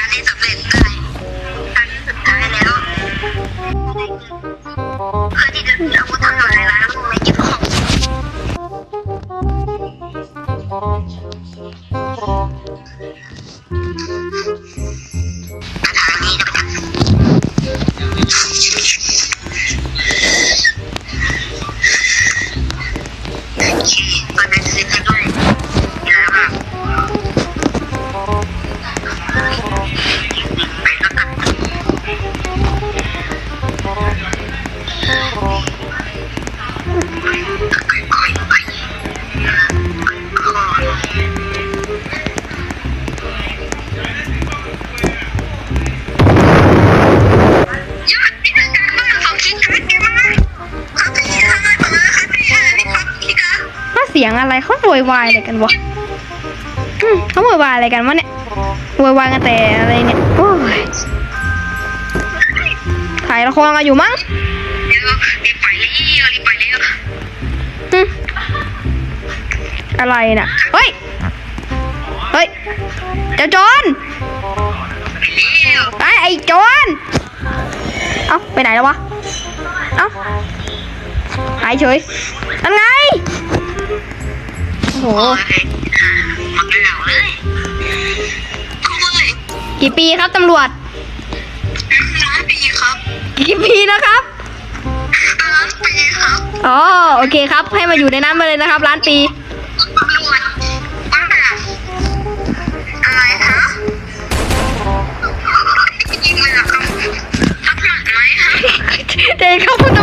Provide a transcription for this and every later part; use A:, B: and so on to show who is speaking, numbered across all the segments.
A: ารนี้สำเร็จได้ครั้งสุดท้ายแล้วเพื่อที่จะซื้ออาวุธทั้งหลายร้านลงในยิบของทางนี้จะไปทางที่มันเป็น สียงอะ
B: ไรเขาโวยวายอะไรกันวะอืมเขาโวยวายอะไรกันวะเนี่ยโวยวายกันแต่อะไรเนี่ยโอ้ยถ่ายละครกันอยู่มั้ง
A: เดี๋ยวรีบไปเร็วรีบไปเร็ว
B: อืมอะไรน่ะเฮ้ยเฮ้ยเจ้าโจร
A: ไปเร็ว
B: ไอ้ไอ้โจรเอ้าไปไหนแล้ววะเอ้าหายเฉยนั่นไง โอ้โห
A: โอ้ยหมดแล้วเลยโอ้ย
B: กี่ปีครับตำรวจ
A: ล้านปีครับ
B: กี่ปีนะครับ
A: ล้านปีครับ
B: อ๋อ โอเคครับ ให้มาอยู่ในนั้นมาเลยนะครับล้านปี
A: ตำรวจว่าแบบอะไรฮะยิงเลยเหรอครับทักหมัดไหมฮะ
B: เด็กเข้าคุณต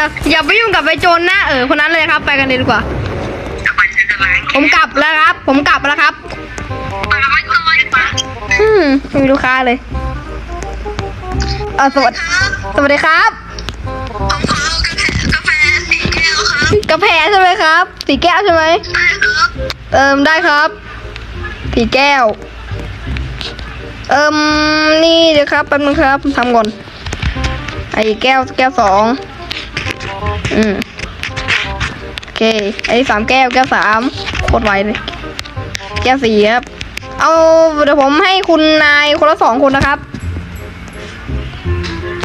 B: อ
A: ย่า
B: อย่าไปยุ่งกับไอ้โจรหน้าเออคนนั้นเลยครับไปกันเลยดีกว่า
A: จะไปจะล้าง
B: ผมกลับแล้วครับ ผมกลับแล้วครับ
A: ปาไม่ต่อยปะ
B: อืมไม่มีลูกค้าเลยเออสวัสดี
A: ครับ
B: สวัสดีครับ
A: ผมขอเอากาแฟกาแฟสีแก้วครับ
B: กาแฟใช่ไหมครับ สีแก้วใช่ไหม
A: ได้ครับ
B: เอิมได้ครับ สีแก้ว เอิมนี่เดี๋ยวครับแป๊บนึงครับทำก่อนไอ้แก้วแก้วสอง อืมโอเคไอ้สามแก้ว แก้วสามโคตรไวเลย แก้วสี่ครับ เอาเดี๋ยวผมให้คุณนายคนละสองคนนะครับ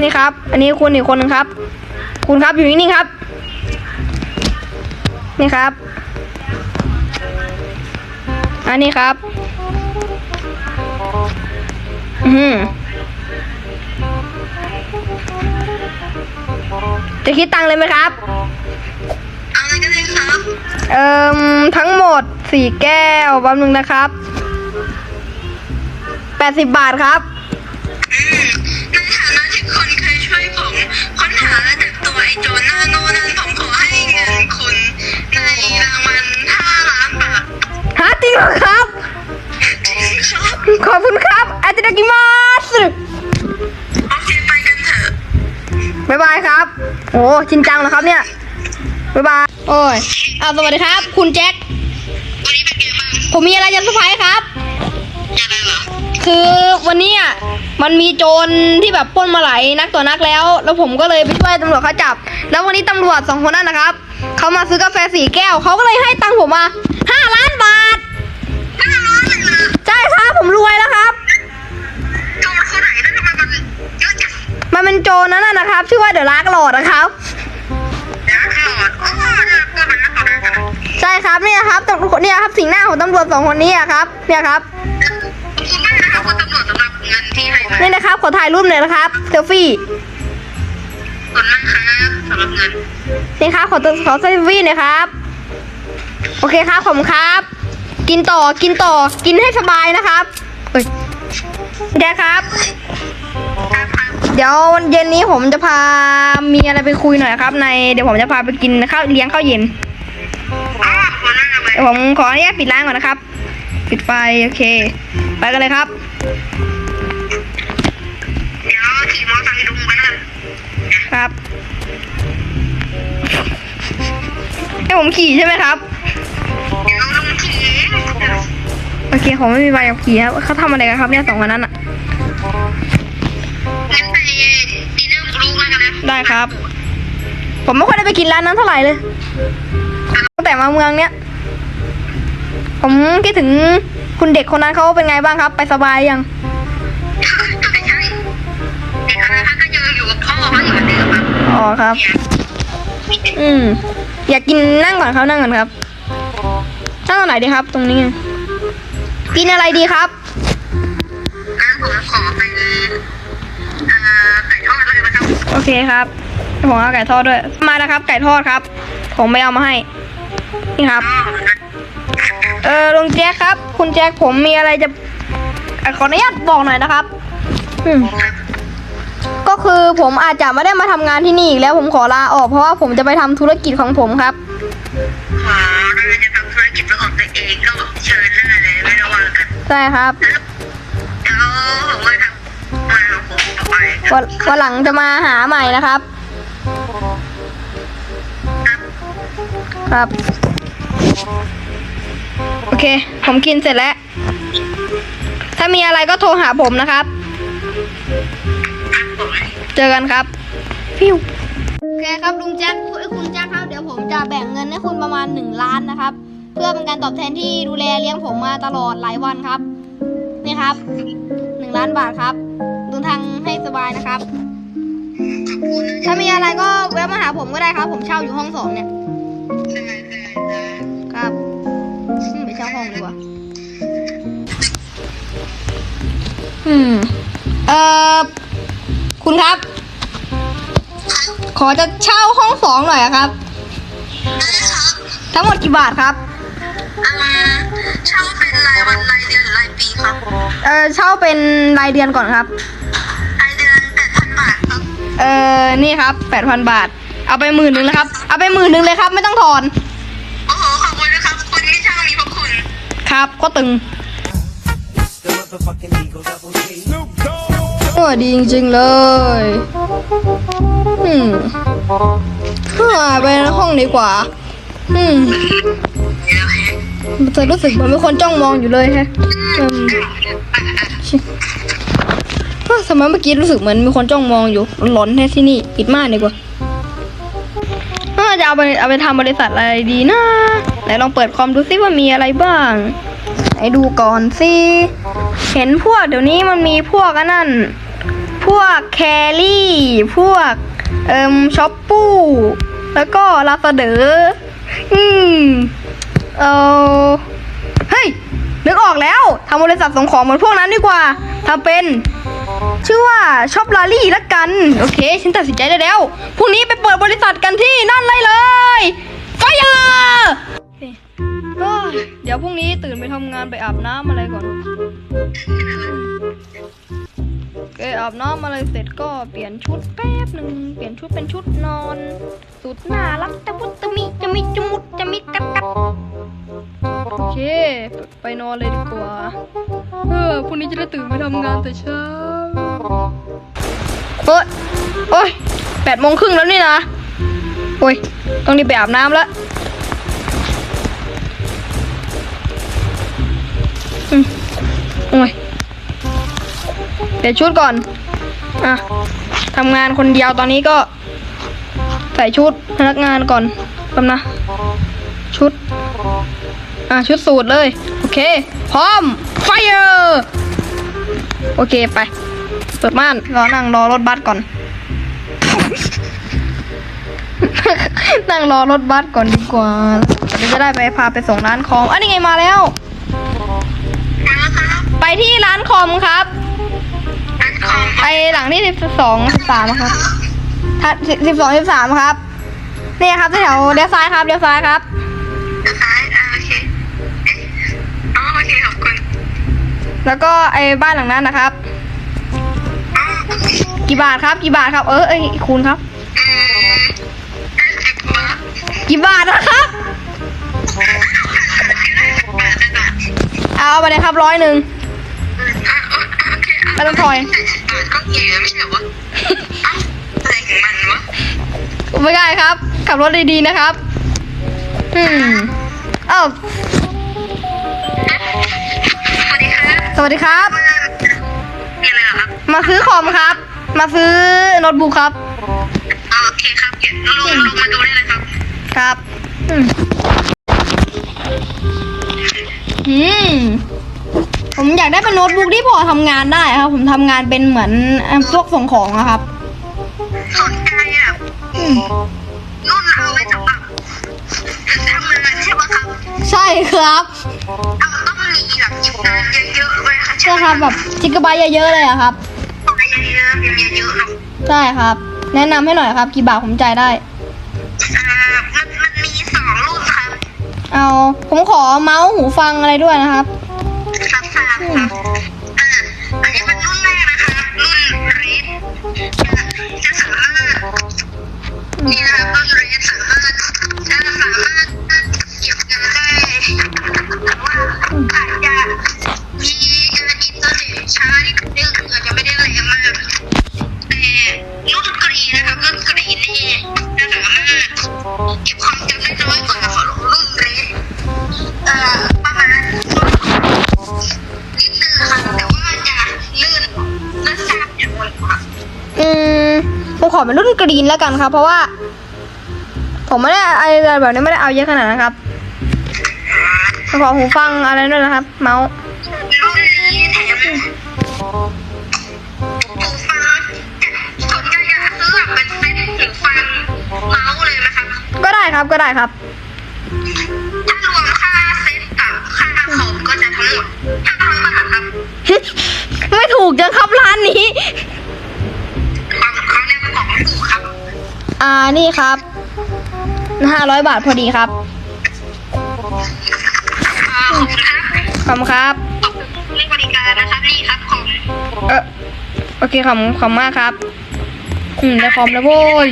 B: นี่ครับ อันนี้คุณอีกคนหนึ่งครับ คุณครับอยู่นิ่งๆครับ นี่ครับ อันนี้ครับ อืม จะคิดตังค์เลยไหมครับ
A: เอาอะไรก็ได้ครับ
B: เอ่มทั้งหมดสี่แก้วแป๊บนึงนะครับแปดสิบบาทครับ
A: โอ้
B: ชินจังเหรอครับเนี่ย บ๊ายบาย โอ้ยเอาสวัสดีครับ คุณแจ็ค
A: วันนี้เป็นไงบ้าง
B: ผมมีอะไรจะเซอร์ไพรส์ครับ
A: ยังไงเหรอ
B: คือวันนี้อะมันมีโจรที่แบบปล้นมาหลายนักต่อนักแล้ว แล้วผมก็เลยไปช่วยตำรวจเขาจับ แล้ววันนี้ตำรวจสองคนนั้นนะครับเขามาซื้อกาแฟสี่แก้วเขาก็เลยให้ตังค์ผมมาห้าล้านบาท
A: ห้าล้านเลยนะ
B: ใช่ครับผมรวยแล้วครับ
A: มันเป็
B: นโจรนั่นนะนะครับ ชื่อว่าเดอะลากหลอดนะครับ
A: นะหลอดโอ้เนี่ยก็เป็นนักต่อนักกัน
B: ใช่ครับเนี่ยครับตำรวจเนี่ยครับสิ่งหน้าของตำรวจสองคนนี้อะครับ เนี่ยครับ
A: ขอบคุณมากนะครับคุณตำรวจสำหรับเงินที่ให้มา
B: นี่นะครับขอถ่ายรูปหน่อยนะครับเซลฟี่
A: ขอบคุณมากครับสำหรับเงิน
B: นี่ครับขอตัวขอเซลฟี่หน่อยครับ โอเคครับผมครับ กินต่อกินต่อกินให้สบายนะครับเอ้ยแดครับ
A: ครับครับ
B: เดี๋ยววันเย็นนี้ผมจะพามีอะไรไปคุยหน่อยครับ ในเดี๋ยวผมจะพาไปกินข้าวเลี้ยงข้าวเย็น
A: อ๋อขอบคุณมากเลย
B: เดี๋ยวผมขออนุญาตปิดร้านก่อนนะครับ ปิดไฟโอเค ไปกันเลยครับ
A: เดี๋ยวขี่มอเตอร์ไซค์ดูกันนะครับ
B: ให้ผมขี่ใช่ไหมครับ
A: เดี๋ยวลุงขี่
B: โอเคผมไม่มีใบขับขี่ครับเขาทำอะไรกันครับเนี่ยสองคนนั้นอะ
A: ได้
B: ครับ ผมไม่ค่อยได้ไปกินร้านนั้นเท่าไหร่เลย ตั้งแต่มาเมืองเนี้ยผผมคิดถึงคุณเด็กคนนั้นเขาเป็นไงบ้างครับ ไปสบายยัง
A: ใช่ใช่เด็กคนนั้นก็ยังอยู่กับพ่อเขาอยู่เหมือนเดิมครับ
B: อ๋อครับ อืม อยากกินนั่งก่อนครับนั่งก่อนครับ นั่งตรงไหนดีครับ ตรงนี้ กินอะไรดีครับ
A: งั้นผมขอ เค
B: ครับผมเอาไก่ทอดด้วย มานะครับ ไก่ทอดครับ ผมไม่เอามาให้ นี่ครับ เออลุงแจ๊คครับ คุณแจ๊คผมมีอะไรจะเอ่อขออนุญาตบอกหน่อยนะครับอืมก็คือผมอาจจะไม่ได้มาทำงานที่นี่อีกแล้วผมขอลาออกเพราะว่าผมจะไปทำธุรกิจของผมครับ
A: ขอเราจะทำธุรกิจเป็นของตัวเองก็เชิญได้เลยไม่ระวังกัน
B: ใช่ครับ
A: แล้วผมก็ทำ
B: วันหลังจะมาหาใหม่นะครับ ครับ โอเค ผมกินเสร็จแล้ว ถ้ามีอะไรก็โทรหาผมนะครับ เจอกันครับฟิวโอเคครับลุงแจ็คคุณแจ็คครับ เดี๋ยวผมจะแบ่งเงินให้คุณประมาณหนึ่งล้านนะครับ เพื่อเป็นการตอบแทนที่ดูแลเลี้ยงผมมาตลอดหลายวันครับ นี่ครับหนึ่งล้านบาทครับ บายนะครับ
A: ขอบคุณนะ
B: ถ้ามีอะไรก็แวะมาหาผมก็ได้ครับ ผมเช่าอยู่ห้องสองเนี่ย
A: ใช่ใช่ใช่
B: ครับอืมไปเช่าห้องดีกว่าอืมเอ่อคุณครับ ขอจะเช่าห้องสองหน่อยอะครับ
A: นะครับ
B: ทั้งหมดกี่บาทครับ
A: อืมเช่าเป็นรายวันรายเดือนหรือรายปีครับ
B: เอ่อเช่าเป็นรายเดือนก่อนครับ
A: เอ
B: อนี่ครับแปดพันบาท เอาไปหมื่นหนึ่งเลยครับ เอาไปหมื่นหนึ่งเลยครับ ไม่ต้องถอน
A: โอ้โห ขอบคุณนะครับคุณที่ช่างมีพระคุณ
B: ครับก็ตึง
C: The motherfucking Eagle Double G. Snoop Dogg.
B: โอ้ดีจริงๆเลยอืมฮ่าไปห้องดีกว่า อืมเธอรู้สึกเหมือนมีคนจ้องมองอยู่เลยแฮะอืม เฮ้ยทำไมเมื่อกี้รู้สึกเหมือนมีคนจ้องมองอยู่หลอนแท้ที่นี่ปิดม่านดีกว่าเออจะเอาไปเอาไปทำบริษัทอะไรดีนะไหนลองเปิดคอมดูซิว่ามีอะไรบ้างไหนดูก่อนสิเห็นพวกเดี๋ยวนี้มันมีพวกนั่น พวกแครี่ พวกเอิมช็อปปูแล้วก็ลาซาเดออืมเออเฮ้ยนึกออกแล้วทำบริษัทส่งของเหมือนพวกนั้นดีกว่าทำเป็น ชื่อว่าช็อปลารี่ละกัน โอเค ฉันตัดสินใจได้แล้วพรุ่งนี้ไปเปิดบริษัทกันที่นั่นเลยเลยไฟเออร์เดี๋ยวพรุ่งนี้ตื่นไปทำงานไปอาบน้ำอะไรก่อนเอออาบน้ำอะไรเสร็จก็เปลี่ยนชุดแป๊บหนึ่งเปลี่ยนชุดเป็นชุดนอนสุดน่ารักตะมุตตะมิจะมิจมุดจะมิกัดกัดโอเค ไปนอนเลยดีกว่า เออพรุ่งนี้จะได้ตื่นไปทำงานแต่เช้า เฮ้ยโอ้ยแปดโมงครึ่งแล้วนี่นะ โอ้ย ต้องรีบไปอาบน้ำแล้วอืมโอ้ยเปลี่ยนชุดก่อน อะทำงานคนเดียวตอนนี้ก็ ใส่ชุดพนักงานก่อนแป๊บนะ ชุด อะ ชุดสูตรเลย โอเค พร้อม ไฟเออร์โอเค ไป ปิดม่านรอนั่งรอรถบัสก่อน นั่งรอรถบัสก่อนดีกว่าเดี๋ยวจะได้ไปพาไปส่งร้านคอมอะนี่ไงมาแล้ว
A: แล้วครับ
B: ไปที่ร้านคอมครับ
A: ร้านของ
B: ไปหลังที่สิบสองสิบสามครับถ้าสิบสองสิบสามครับนี่ครับที่แถวเลี้ยวซ้ายครับเลี้ยวซ้ายครับ
A: ซ้ายอ่าโอเคเอ๊ะอ๋อโอเคขอบคุณ
B: แล้วก็ไอ้บ้านหลังนั้นนะครับ
A: อ๋อโอเค
B: กี่บาทครับ กี่บาทครับ เออเอ้ยคูณครับ
A: อืมห้าสิบบาท
B: กี่บาทนะครับ
A: ห้าสิบบาทจะบาท
B: เอาไปเลยครับร้อยหนึ่ง
A: อะโอโอเคอะ
B: ไม่ต้องทอย
A: ห้าสิบบาทก็เกี่ยวไม่ใช่เหรอวะเอ้าอะไรของมันวะ
B: ไม่ได้ครับ ขับรถดีๆนะครับ อืมเอ้า
A: สวัสดีครับ
B: สวัสดีครับ
A: มีอะไรเหรอครับ
B: มาซื้อคอมครับ มาซื้อโน้ตบุ๊กครับ
A: อ๋อโอเคครับเดี๋ยวลงลงมาดูได้เลยครับ
B: ครับอืมอืมผมอยากได้เป็นโน้ตบุ๊กที่พอทำงานได้ครับ ผมทำงานเป็นเหมือนเอ่อพวกส่งของอะครับ
A: สนใจอะ
B: อืม
A: รุ่นเอาไว้สำหรับทำงานใช่ไหมครับ
B: ใช่ครับ
A: เอาต้องมีแบบหยิบงานเยอะๆไว้ค่ะ
B: ใช่ครับแบบจิกะไบต์เยอะๆเลยอะครับ
A: ไปเยอะๆเยอะๆเนาะ
B: ใช่ครับ แนะนำให้หน่อยครับ กี่บาทผมจ่ายได้
A: อ่ามันมันมีสองรุ่นครับ
B: เอาผมขอเมาส์หูฟังอะไรด้วยนะครับ
A: ซับซ้ำครับอ่าอันนี้เป็นรุ่นแรกนะคะรุ่นเรดจะจะสามารถนี่นะครับรุ่นเรดสามารถจะสามารถเก็บงานได้แต่ว่าอาจ เก็บความจำได้น้อยกว่าของรุ่นเรดเอ่อประมาณนิดนึงค่ะแต่ว่าจะลื่นและทราบอยู่บนค่ะ
B: อืมผมขอเป็นรุ่นกรีนแล้วกันครับ เพราะว่า ผมไม่ได้อะไรแบบนี้ไม่ได้เอาเยอะขนาดนั้นครับขอหูฟังอะไรด้วยนะครับ เมาส์
A: ครับ
B: ก็ได้ครับ
A: ถ้ารวมค่าเซ็ตกับค่าคอมก็จะทั้งหมด500บาทครับ
B: ไม่ถูกจังครับร้านนี้
A: ความเขาเรียกว่าของถูกครับ
B: อ่านี่ครับห้าร้อยบาทพอดีครับ
A: อ่าขอบคุณครับ
B: ขอบคุณครับ
A: ขอบคุณที่บริการนะครับนี่ครับคอม
B: เออโอเคขอบคุณขอบคุณมากครับ อืมได้คอมแล้วโว้ย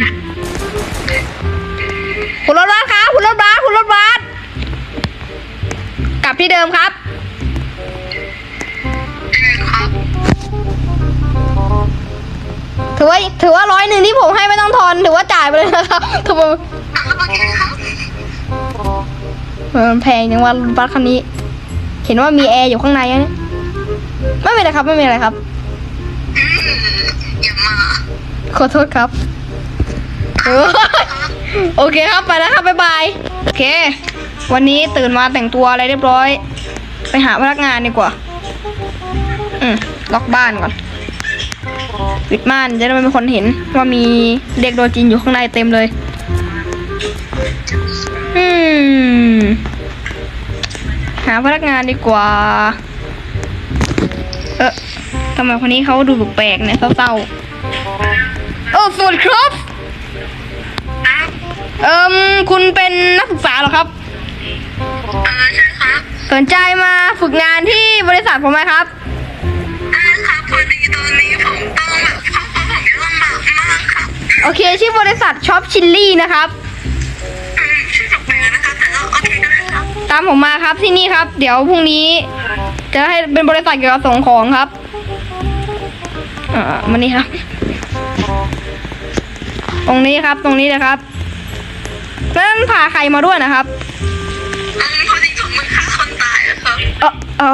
B: คุณรถบัสครับคุณรถบัสคุณรถบัสกลับที่เดิมครับ
A: เออครับ
B: ถือว่าถือว่าร้อยหนึ่งที่ผมให้ไม่ต้องทอนถือว่าจ่ายไปเลยนะครับทำไม
A: อ่าโอเคครับ
B: เออมันแพงจังว่ารถบัสคันนี้ เห็นว่ามีแอร์อยู่ข้างในอะเนี่ยไม่เป็นไรครับไม่เป็นไรครับ
A: อืมอย่ามา
B: ขอโทษครับเออ โอเคครับไปแล้วครับบ๊ายบายโอเค วันนี้ตื่นมาแต่งตัวอะไรเรียบร้อย ไปหาพนักงานดีกว่า อืมล็อกบ้านก่อนปิดม่านจะได้ไม่มีคนเห็น ว่ามีเด็กโดนจีนอยู่ข้างในเต็มเลย อืม หาพนักงานดีกว่า เออทำไมคนนี้เขาดูแปลกๆเนี่ยเศร้าๆโอ้สวัสดีครับ
A: ครับ
B: เอิมคุณเป็นนักศึกษาเหรอครับ
A: เออใช่ครับ
B: สนใจมาฝึกงานที่บริษัทผมไหมครับ
A: ได้ครับพอดีตอนนี้ผมต้องแบบครอบครัวผมยากลำบากมากครับ
B: โอเคชื่อบริษัทช็อปชิลลี่นะครับ
A: อืมชื่อแปลกๆนะครับแต่ก็โอเคก็ได้ครับ
B: ตามผมมาครับที่นี่ครับ เดี๋ยวพรุ่งนี้ จะให้เป็นบริษัทเกี่ยวกับส่งของครับอ่ามานี่ครับ ตรงนี้ครับตรงนี้เลยครับ แล้วนั่นพาใครมาด้วยนะครับ
A: อืมพอดีผมมันฆ่าคนตายอะครับ
B: เอออ๋อ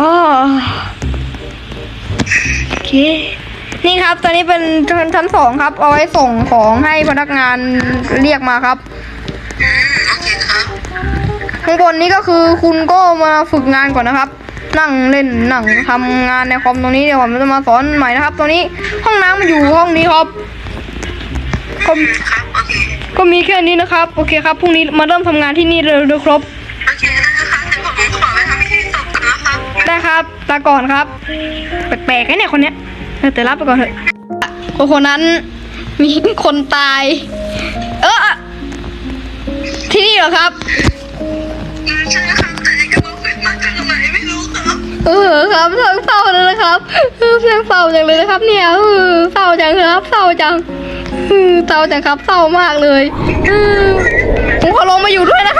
B: โอเค นี่ครับ ตอนนี้เป็นชั้นชั้นสองครับ เอาไว้ส่งของให้พนักงานเรียกมาครับ
A: อืมโอเคครับ
B: ข้างบนนี้ก็คือคุณก็มาฝึกงานก่อนนะครับ นั่งเล่นนั่งทำงานในคอมตรงนี้เดี๋ยวผมจะมาสอนใหม่นะครับตรงนี้ห้องน้ำมันอยู่ห้องนี้ครับก็
A: อืมครับโอเค
B: ก็มีแค่นี้นะครับ โอเคครับพรุ่งนี้มาเริ่มทำงานที่นี่เลยด้วยครับ
A: โอเคได้ครับแต่ผมขอไปทำพิธีศพก่อนนะครับ
B: ได้ครับลาก่อนครับแปลกๆนะเนี่ยคนเนี้ยเออแต่รับไปก่อนเถอะคนคนนั้นมีคนตาย เออที่นี่เหรอครับ
A: อืมใช่ครับแต่ไอ้กระบอกเป็ดมาจากไหนไม่รู้ครับ
B: เออครับเศร้าเศร้าเลยนะครับเออเสียงเศร้าจังเลยนะครับ เนี่ยเออเศร้าจังครับเศร้าจัง เศร้าจังครับเศร้ามากเลยผมขอลงมาอยู่ด้วยนะ